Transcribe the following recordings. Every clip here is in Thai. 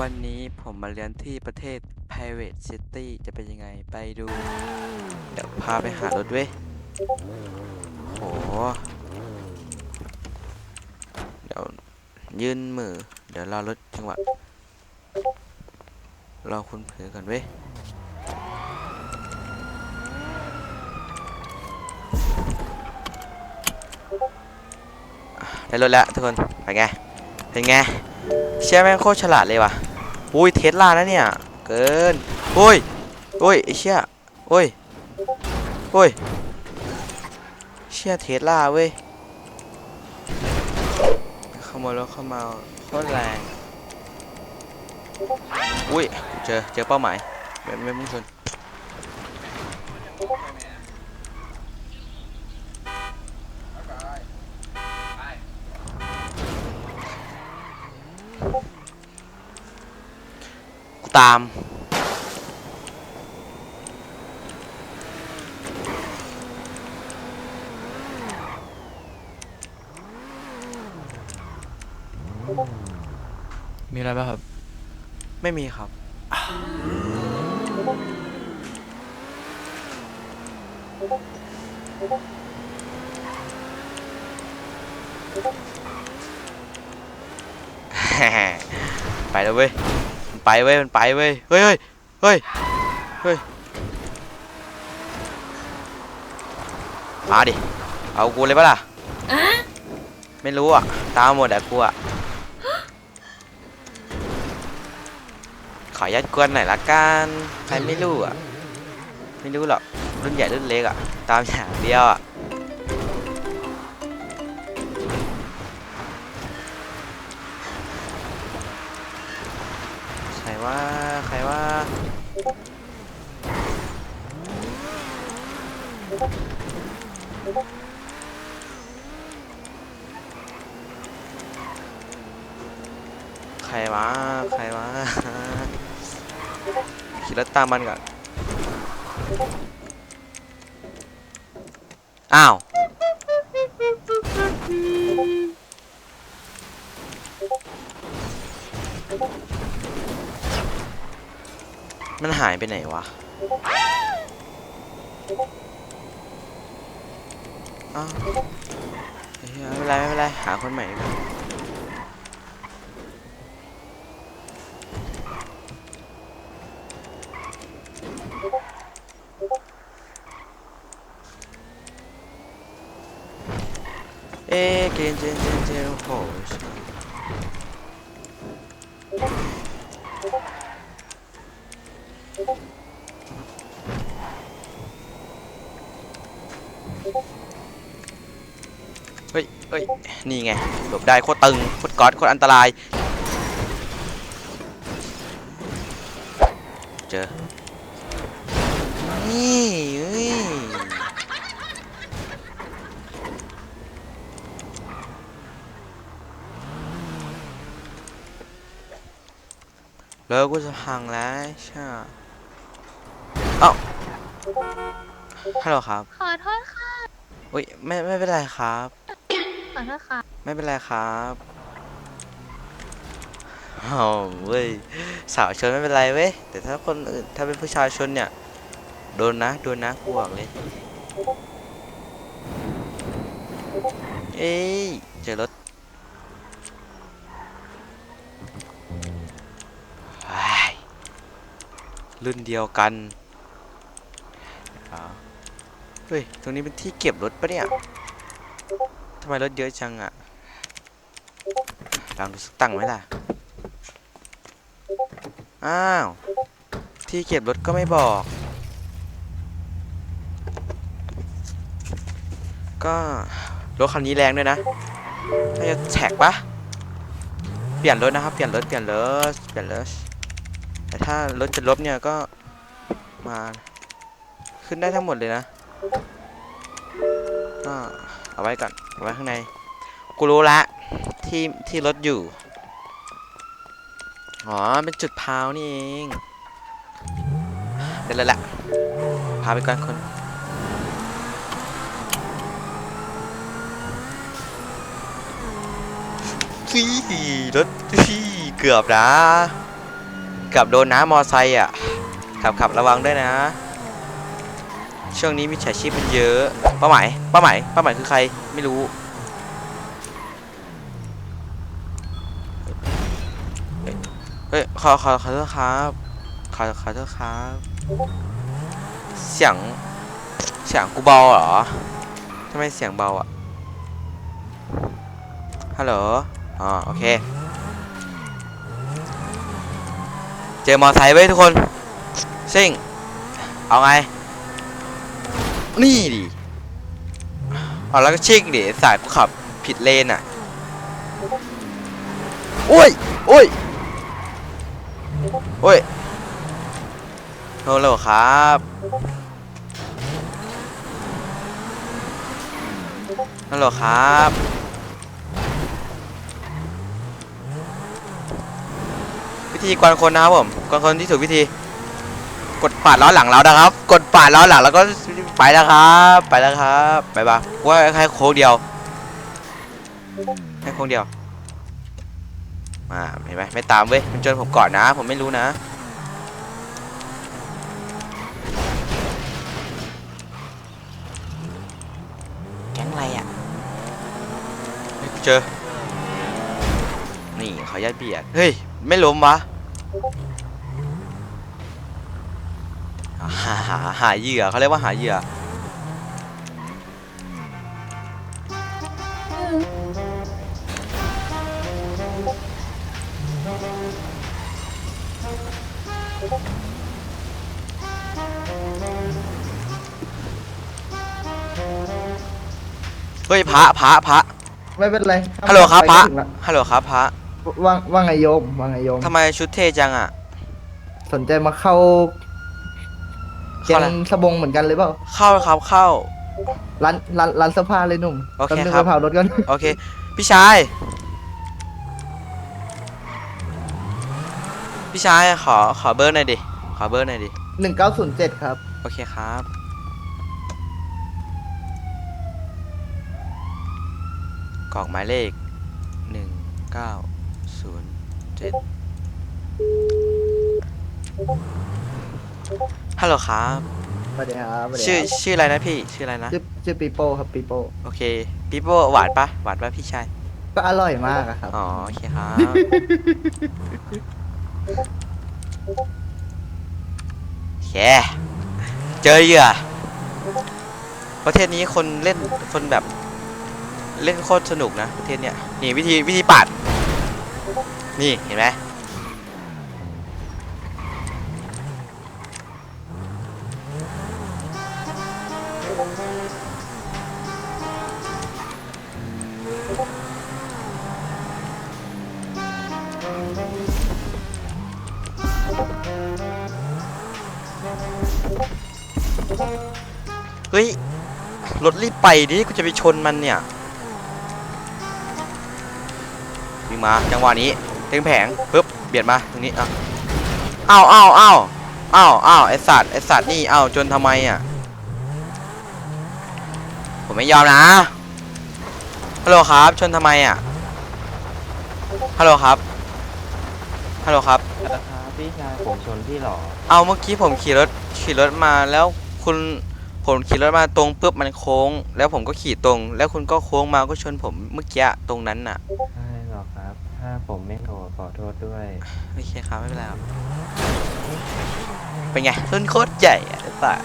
วันนี้ผมมาเรียนที่ประเทศ Private City จะเป็นยังไงไปดู เดี๋ยวพาไปหารถเว้ยโห เดี๋ยวยื่นมือ เดี๋ยวรอรถจังหวะ รอคุณเผือก่อนเว้ยได้รถแล้วทุกคน ไปไง เป็นไง เชี่ยแม่งโคตรฉลาดเลยว่ะอุ้ยเทสลานะเนี่ย เกินโอ้ยโอ้ยไอเชี่ยโอ้ยโอ้ยเชี่ยเทสลาเว้ยขโมยรถเข้ามาโคตรแรงอุ้ยเจอเจอเป้าหมายไม่ไม่มุ่งชน กูตาม มีอะไรบ้างครับ ไม่มีครับ ไปแล้วเว้ยมันไปเว้ยมันไปเว้ยเฮ้ยเฮ้ยเฮ้ยเฮ้ยมาดิเอากูเลยปะล่ะไม่รู้อะตามหมดอะกูอะขอยัดกวนหน่อยละกันใครไม่รู้อะไม่รู้หรอกรุ่นใหญ่รุ่นเล็กอะตามอย่างเดียวอะ ว่าใครว่าใครวะใครวะขี่รถตามมันก่อน อ้าว มันหายไปไหนวะอ้าวไม่เป็นไรไม่เป็นไรหาคนใหม่ดีกว่าเอ๊เกนเจนเจนเจนโอ้โหเฮ้ยเฮ้ย นี่ไงหลบได้โคตรตึงโคตรก๊อตโคตรอันตราย เจอ นี่เฮ้ยแล้วกูจะพังแล้วใช่เอ้าฮัลโหลครับ ขอโทษค่ะ อุ้ยไม่ไม่เป็นไรครับ ขอโทษค่ะไม่เป็นไรครับอ๋อเว้ยสาวชนไม่เป็นไรเว้ยแต่ถ้าคนอื่นถ้าเป็นผู้ชายชนเนี่ย โดนนะโดนนะกูบอกเลยเอ้ยเจอรถเฮ้ยรุ่นเดียวกันเอเฮ้ยตรงนี้เป็นที่เก็บรถปะเนี่ย ทำไมรถเยอะจังอะลองดูสักตั้งไหมล่ะ อ้าว ที่เก็บรถก็ไม่บอก ก็รถคันนี้แรงด้วยนะน่าจะแท็กปะเปลี่ยนรถนะครับ เปลี่ยนรถ เปลี่ยนรถ เปลี่ยนรถ แต่ถ้ารถจะลบเนี่ยก็มา ขึ้นได้ทั้งหมดเลยนะก็เอาไว้ก่อน ไว้ข้างใน กูรู้ละที่ที่รถอยู่ อ๋อ เป็นจุดพาวนี่เอง เดี๋ยวเลยละพาไปก่อนคนฟีรถฟี่เกือบนะเกับโดนน้ามอไซค์อะ ขับขับระวังด้วยนะ ช่วงนี้มิจฉาชีพมันเยอะป้าหมายป้าหมายป้าหมายคือใครไม่รู้เฮ้ยขอขอขอโทษครับขอขอโทษครับเสียงเสียงกูเบาเหรอทำไมเสียงเบาอะฮัลโหลอ๋อโอเค เจอมอไซค์ไว้ทุกคนซิ่งเอาไง นี่ดิเอาแล้วก็ชิ่งดิสายกูขับผิดเลนอะโอ้ยโอ้ยโอ้ยโฮัลโหลครับฮัลโหลครับ วิธีกวนคนนะครับผมกวนคนที่ถูกวิธี กดปาดล้อหลังเรานะครับ กดปาดล้อหลังแล้วก็ไปแล้วครับ ไปแล้วครับไปบ้าว่าแค่โค้งเดียวแค่โค้งเดียวมาเห็นไหมไม่ตามเว้ยมันจนผมก่อนนะ ผมไม่รู้นะแก๊งอะไรอะเจอ นี่เขออนุญาตเบียด เฮ้ย ไม่ล้มวะ หาหาหาเหยื่อเขาเรียกว่าหาเหยื่อเฮ้ยพระพระพระไม่เป็นไรฮัลโหลครับพระไปถึงลฮัลโหลครับพระว่าว่าไงโยมว่าไงโยมทำไมชุดเท่จังอะ สนใจมาเข้า เกเข้าอะไรงสบงเหมือนกันเลยเปล่าเข้าครับเข้า ร้านร้านร้านเสื้อผ้าเลยหนุ่มโอเคแป๊บนึงครับไปเผารถกัน โอเค พี่ชาย พี่ชายขอขอเบอร์หน่อยดิ ขอเบอร์หน่อยดิ หนึ่งเก้าศูนย์เจ็ดครับ โอเคครับกล่องหมายเลขหนึ่งเก้าศูนย์เจ็ด ฮัลโหลครับ สวัสดีครับสวัสดีชื่อครับชื่ออะไรนะพี่ ชื่ออะไรนะ ชื่อชื่อปีโป้ครับปีโป้โอเคปีโป้หวานปะหวานปะพี่ชาย ก็อร่อยมากอะครับ อ๋อ โอเคครับ โอเค เจอเหยื่อ ประเทศนี้คนเล่นคนแบบ เล่นโคตรสนุกนะประเทศเนี้ยนี่วิธีวิธีปาดนี่เห็นไหม เฮ้ย รถรีบไปดิกูจะไปชนมันเนี่ยวิ่งมาจังหวะนี้เต็งแผงปึ๊บเบียดมาตรงนี้อะอ้าวอ้าวอ้าวอ้าวอ้าวไอสัตว์ไอสัตว์นี่อ้าวจนทำไมอะผมไม่ยอมนะฮัลโหลครับ ชนทำไมอะฮัลโหลครับฮัลโหลครับครับพี่ชายผมชนพี่หรอเอาเมื่อกี้ผมขี่รถขี่รถมาแล้วคุณ ผมขี่รถมาตรงปุ๊บมันโค้ง แล้วผมก็ขี่ตรง แล้วคุณก็โค้งมาก็ชนผมเมื่อกี้ตรงนั้นน่ะใช่หรอครับ ถ้าผมไม่โทรขอโทษด้วย โอเคครับไม่เป็นไรครับเป็นไงรุ่นโคตรใหญ่อะหรือเปล่า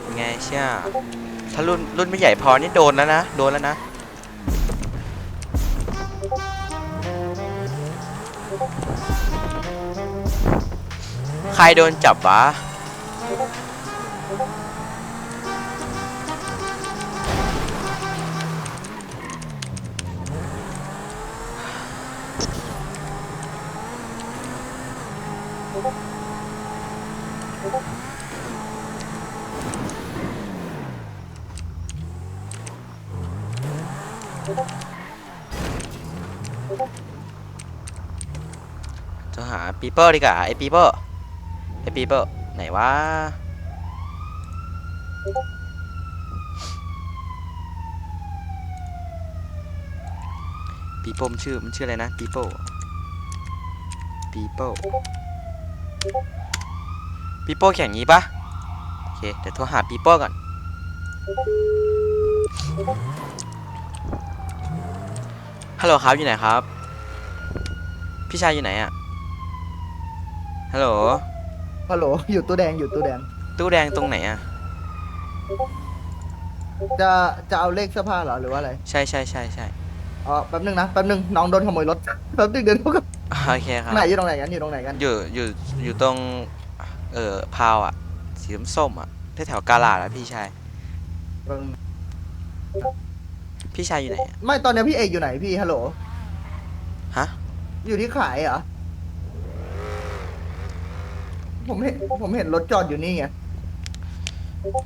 เป็นไงเชี่ยถ้ารุ่นรุ่นไม่ใหญ่พอนี่โดนแล้วนะโดนแล้วนะ ใครโดนจับวะ จะหาปีเปอร์ดีกว่าไอปีเปอร์ไอปีเปอร์ไหนวะปีโป้มันชื่อมันชื่ออะไรนะปีโป้ปีโป้ปีโป้แข่งงี้ปะโอเคเดี๋ยวโทรหาปีโป้ก่อนฮัลโหลครับอยู่ไหนครับ พี่ชายอยู่ไหนอะ ฮัลโหล ฮัลโหลอยู่ตู้แดงอยู่ตู้แดง ตู้แดงตรงไหนอะจะจะเอาเลขเสื้อผ้าเหรอหรือว่าอะไรใช่ใช่ใช่ใช่อ๋อแป๊บนึงนะแป๊บนึงน้องโดนขโมยรถแป๊บนึงเดินเข้ากันโอเคครับ ไหนอยู่ตรงไหนกันอยู่ตรงไหนกันอยู่อยู่อยู่ตรง เอ่อพาวอะสีส้มๆอะแถวๆกาลาดอะพี่ชาย แป๊บนึงพี่ชายอยู่ไหนอะไม่ตอนนี้พี่เอกอยู่ไหนพี่ฮัลโหล ฮะ อยู่ที่ขายเหรอ ผมเห็นผมเห็นรถจอดอยู่นี่ไง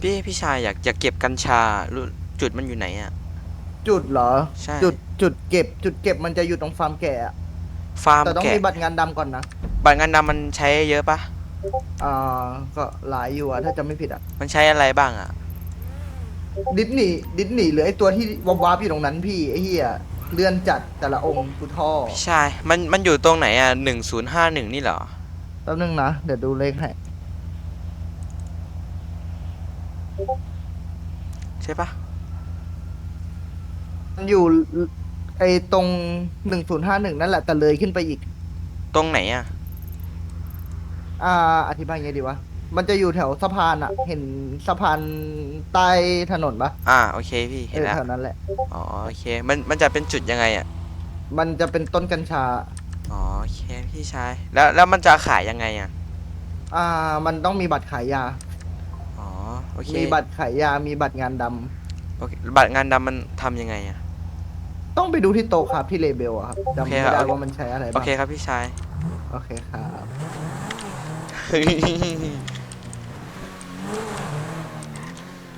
พี่พี่ชายอยากอยากเก็บกัญชารู้จุดมันอยู่ไหนอะ จุดเหรอ ใช่ จุดจุดเก็บ จุดเก็บมันจะอยู่ตรงฟาร์มแกะอะฟาร์มแต่ต้องแกะมีบัตรงานดำก่อนนะบัตรงานดำมันใช้เยอะปะอ่าก็หลายอยู่อะถ้าจะไม่ผิดอะมันใช้อะไรบ้างอะดิสนีย์ดิสนีย์หรือไอตัวที่วับวับอยู่ตรงนั้นพี่ไอเฮียเลื่อนจัดแต่ละองค์กูท่อพี่ชายมันมันอยู่ตรงไหนอะหนึ่งศูนย์ห้าหนึ่งนี่เหรอ แป๊บนึงนะ เดี๋ยวดูเลขให้ ใช่ปะมันอยู่ไอตรงหนึ่งศูนย์ห้าหนึ่งนั่นแหละแต่เลยขึ้นไปอีก ตรงไหนอะอ่า อธิบายไงดีวะ มันจะอยู่แถวสะพานอะเห็นสะพานใต้ถนนปะอ่าโอเคพี่เอเห็นอแล้วแถวนั้นแหละ อ๋อโอเค มันมันจะเป็นจุดยังไงอะมันจะเป็นต้นกัญชาอ๋อโอ เคพี่ชายแล้วแล้วมันจะขายยังไงอะอ่า มันต้องมีบัตรขายยา อ๋อโอเคมีบัตรขายยา มีบัตรงานดำโอเคบัตรงานดำมันทำยังไงอะต้องไปดูที่โต๊ะครับที่เลเบลอะครับจำโอเคไม่ครับได้ว่ามันใช้อะไรโอบ้างเคครับพี่ชาย โอเคครับ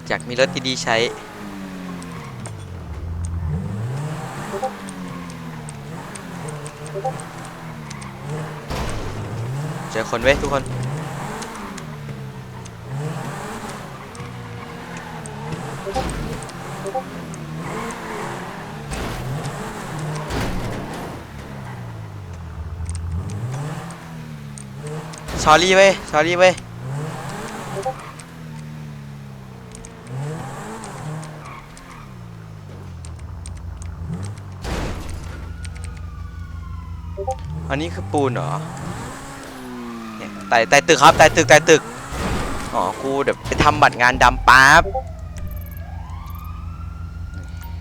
อยากมีรถดีๆใช้ เจอคนเว้ยทุกคนสอรี่เว้ยสอรี่เว้ยอันนี้คือปูนเหรอ ไต่ไต่ตึกครับไต่ตึกไต่ตึกอ๋อกูเดี๋ยวไปทำบัตรงานดำปั๊บ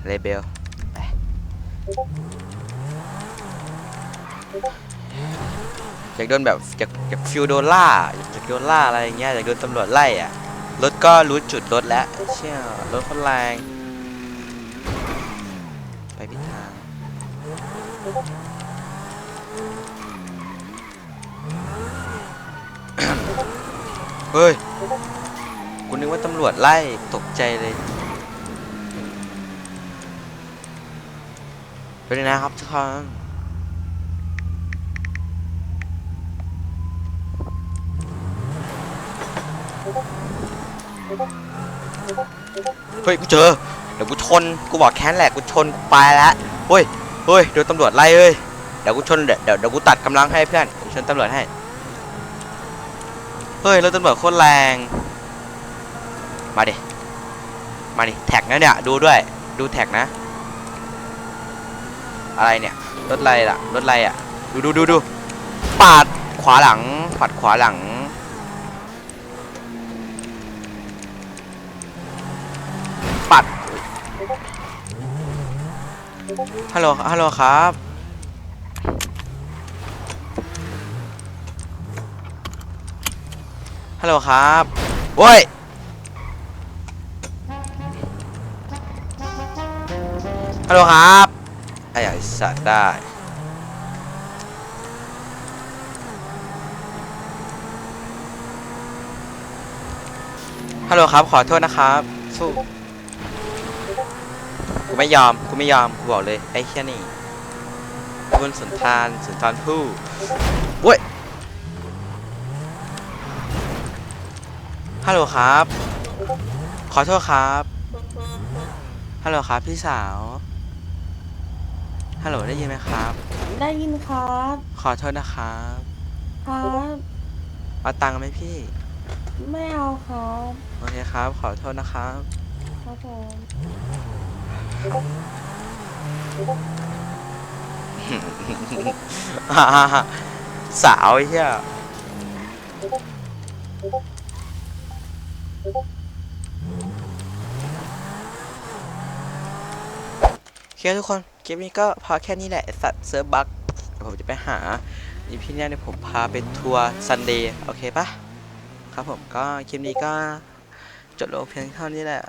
เลเบลอยากโดนแบบอยากอยากฟิวโดนล่าอยากโดนล่าอะไรเงี้ยอยากโดนตำรวจไล่อะรถก็รู้จุดรถแล้วเชี่ยรถคนแรงไปผิดทาง ฮ้ยกูนึกว่าตำรวจไล่ตกใจเลยไปเลยนะครับทุกคนเฮ้ยกูเจอเดี๋ยวกูชนกูบอกแค้นแหละกูชนกูไปแล้วเฮ้ยเฮ้ยโดนตำรวจไล่เฮ้ยเดี๋ยวกูชนเดี๋ยวเดี๋ยวเดี๋ยวกูตัดกำลังให้เพื่อนกูชนตำรวจให้ เฮ้ยรถตำรวจโคตรแรง มาดิ มาดิแท็กนะเนี่ย ดูด้วย ดูแท็กนะ อะไรเนี่ย รถอะไรล่ะ รถอะไรอะ ดูดูดูดูปาดขวาหลัง ปัดขวาหลัง ปัด ฮัลโหล ฮัลโหลครับ ฮัลโหลครับโอ้ยฮัลโหลครับไอ้ไอ้สัตว์ได้ฮัลโหลครับ ขอโทษนะครับ สู้กูไม่ยอมกูไม่ยอมกูบอกเลยไอ้แค่นี้คุณสุนทานสุนทานผู้โว้ย ฮัลโหลครับ ขอโทษครับ ฮัลโหลครับพี่สาว ฮัลโหลได้ยินไหมครับ ได้ยินครับขอโทษนะครับครับเอาตังค์ไหมพี่ ไม่เอาครับโอเคครับ ขอโทษนะครับ ครับผมสาวไอ้เหี้ย โอเคทุกคนคลิปนี้ก็พอแค่นี้แหละสัตว์เซิร์ฟบัคผมจะไปหาอีพีเนี้ยเดี๋ยวผมพาไปทัวร์ซันเดย์โอเคปะครับผมก็คลิปนี้ก็จบลงเพียงเท่านี้แหละ